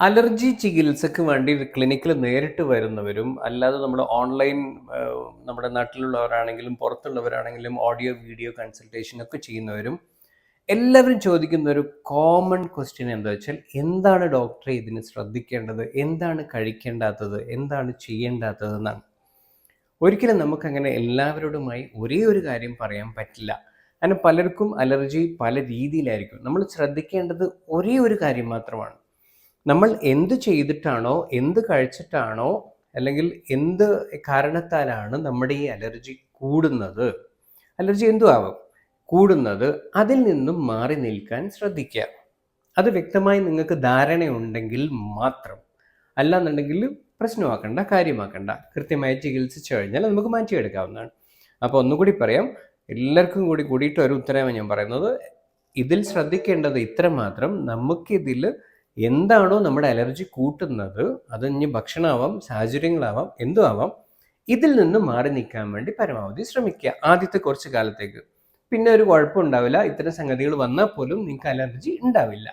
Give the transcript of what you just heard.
Allergy ചികിത്സക്ക് വേണ്ടി ക്ലിനിക്കിൽ നേരിട്ട് വരുന്നവരും അല്ലാതെ നമ്മൾ ഓൺലൈൻ നമ്മുടെ നാട്ടിലുള്ളവരാണെങ്കിലും പുറത്തുള്ളവരാണെങ്കിലും ഓഡിയോ വീഡിയോ കൺസൾട്ടേഷൻ ഒക്കെ ചെയ്യുന്നവരും എല്ലാവരും ചോദിക്കുന്ന ഒരു കോമൺ ക്വസ്റ്റ്യൻ എന്താ വെച്ചാൽ എന്താണ് ഡോക്ടറെ ഇതിന് ശ്രദ്ധിക്കേണ്ടത്? എന്താണ് കഴിക്കേണ്ടാത്തത്? എന്താണ് ചെയ്യേണ്ടാത്തത് എന്നാണ്. ഒരിക്കലും നമുക്കങ്ങനെ എല്ലാവരോടുമായി ഒരേ ഒരു കാര്യം പറയാൻ പറ്റില്ല. കാരണം പലർക്കും അലർജി പല രീതിയിലായിരിക്കും. നമ്മൾ ശ്രദ്ധിക്കേണ്ടത് ഒരേ ഒരു കാര്യം മാത്രമാണ്. നമ്മൾ എന്ത് ചെയ്തിട്ടാണോ എന്ത് കഴിച്ചിട്ടാണോ അല്ലെങ്കിൽ എന്ത് കാരണത്താലാണ് നമ്മുടെ ഈ അലർജി കൂടുന്നത്? അലർജി എന്തുവാകും കൂടുന്നത് അതിൽ നിന്നും മാറി നിൽക്കാൻ ശ്രദ്ധിക്കുക. അത് വ്യക്തമായി നിങ്ങൾക്ക് ധാരണയുണ്ടെങ്കിൽ മാത്രം. അല്ലാന്നുണ്ടെങ്കിൽ പ്രശ്നമാക്കണ്ട കാര്യമാക്കണ്ട. കൃത്യമായി ചികിത്സിച്ചു കഴിഞ്ഞാൽ നമുക്ക് മാറ്റിയെടുക്കാവുന്നതാണ്. അപ്പോൾ ഒന്നുകൂടി പറയാം. എല്ലാവർക്കും കൂടി കൂടിയിട്ട് ഒരു ഉത്തരവാണ് ഞാൻ പറയുന്നത്. ഇതിൽ ശ്രദ്ധിക്കേണ്ടത് ഇത്ര മാത്രം നമുക്കിതിൽ എന്താണോ നമ്മുടെ അലർജി കൂട്ടുന്നത് അത് ഇനി ഭക്ഷണമാവാം സാഹചര്യങ്ങളാവാം എന്തും ആവാം ഇതിൽ നിന്ന് മാറി നിൽക്കാൻ വേണ്ടി പരമാവധി ശ്രമിക്കുക ആദ്യത്തെ കുറച്ച് കാലത്തേക്ക്. പിന്നെ ഒരു കുഴപ്പമുണ്ടാവില്ല. ഇത്തരം സംഗതികൾ വന്നാൽ പോലും നിങ്ങൾക്ക് അലർജി ഉണ്ടാവില്ല.